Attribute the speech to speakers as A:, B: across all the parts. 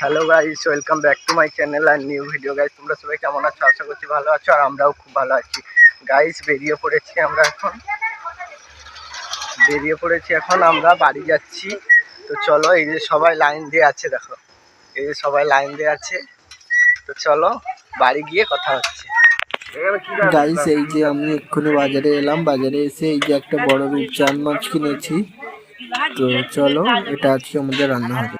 A: Hello guys welcome back to my channel R new video guys তোমরা সবাই কেমন আছো? আশা করছি ভালো আছো আর আমরাও খুব ভালো আছি। গাইস বেরিয়ে পড়েছি আমরা এখন। বেরিয়ে পড়েছি এখন, আমরা বাড়ি যাচ্ছি। তো চলো, এই যে সবাই লাইন দিয়ে আছে, দেখো। এই যে সবাই লাইন দিয়ে আছে। তো চলো, বাড়ি গিয়ে কথা হচ্ছে।
B: গাইস এই যে আমি এক্ষুনি বাজারে এলাম। বাজারে এসে এই যে একটা বড় রূপচাঁদ মাছ কিনেছি। তো চলো, এটা আজকে আমাদের রান্না হবে।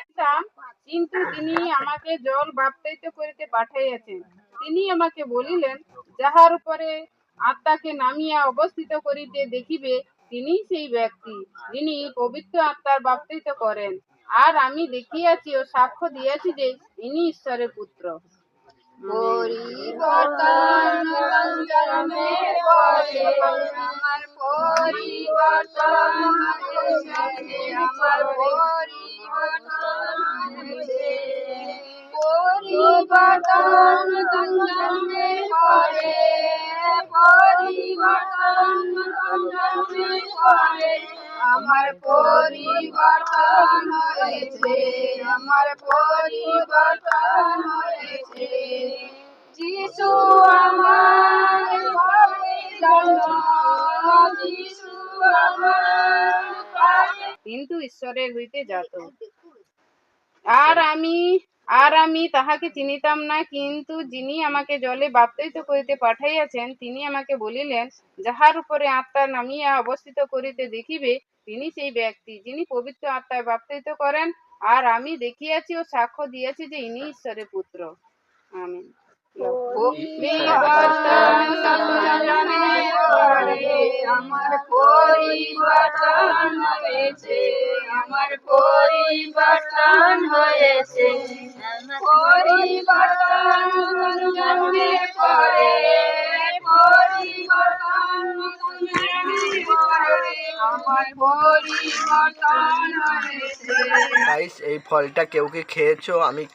C: ছিলাম, কিন্তু তিনি আমাকে জল বাপ্তায়িত করিতে পাঠাইয়াছেন। তিনি আমাকে বলিলেন যাহার উপরে আত্মাকে নামিয়া অবস্থিত করিতে দেখিবে তিনি সেই ব্যক্তি। যিনি পবিত্র আত্মার বাপ্তায়িত করেন। আর আমি দেখিয়াছি ও সাক্ষ্য দিয়াছি যে ইনি ঈশ্বরের পুত্র। পরিবর্তন পরিবর্তন আমার আমার পরিবর্তন হয়েছে, আমার পরিবর্তন হয়েছে। যিশু আমার যিশু আমার কিন্তু ঈশ্বরের হইতে যাত আর আমি আর আমি তাহাকে চিনিতাম না, কিন্তু যিনি আমাকে জলে বাপ্তায়িত করিতে পাঠাইয়াছেন, তিনি আমাকে বলিলেন, যাহার উপরে আত্মা নামিয়া অবস্থিত করিতে দেখিবে, তিনি সেই ব্যক্তি যিনি পবিত্র আত্মায় বাপ্তায়িত করেন। আর আমি দেখিয়াছি ও সাক্ষ্য দিয়েছি যে ইনি ঈশ্বরের পুত্র। আমিন। আমার পরিবর্তন হয়েছে, আমার পরিবর্তন হয়েছে। পরিবর্তন
A: এই ফলটা কেউ কি খেয়েছো? আমি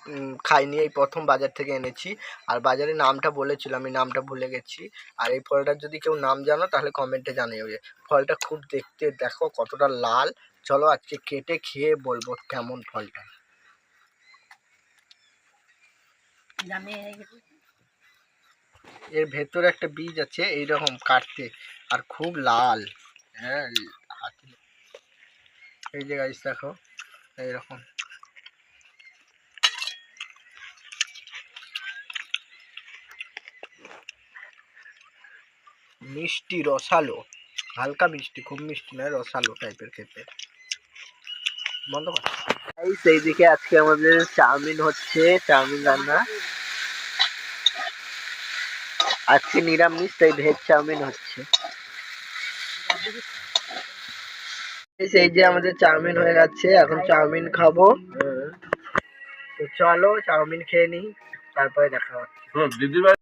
A: খাইনি, এই প্রথম বাজার থেকে এনেছি। আর বাজারে নামটা বলেছিল আমি নামটা ভুলে গেছি। আর এই ফলটার যদি কেউ নাম জানো, তাহলে কমেন্টে জানিয়ে ফলটা খুব দেখতে, দেখো কতটা লাল। চলো আজকে কেটে খেয়ে বলব কেমন ফলটা। এর ভেতরে একটা বীজ আছে, এইরকম কাটতে, আর খুব লাল। হ্যাঁ এই যে গাইস দেখো, এইরকম। মিষ্টি রসালো, হালকা মিষ্টি, খুব মিষ্টি নয়, রসালো টাইপের খেতে বন্ধ কর। এই আজকে আমাদের চাউমিন হচ্ছে চাউমিন রান্না। আজকে নিরামিষ তাই ভেজ চাউমিন হচ্ছে। এই সেই যে আমাদের চাউমিন হয়ে গেছে এখন চাউমিন খাব। তো চলো চাউমিন খেয়ে নিই তারপরে দেখা হচ্ছে।
D: দিদিভাই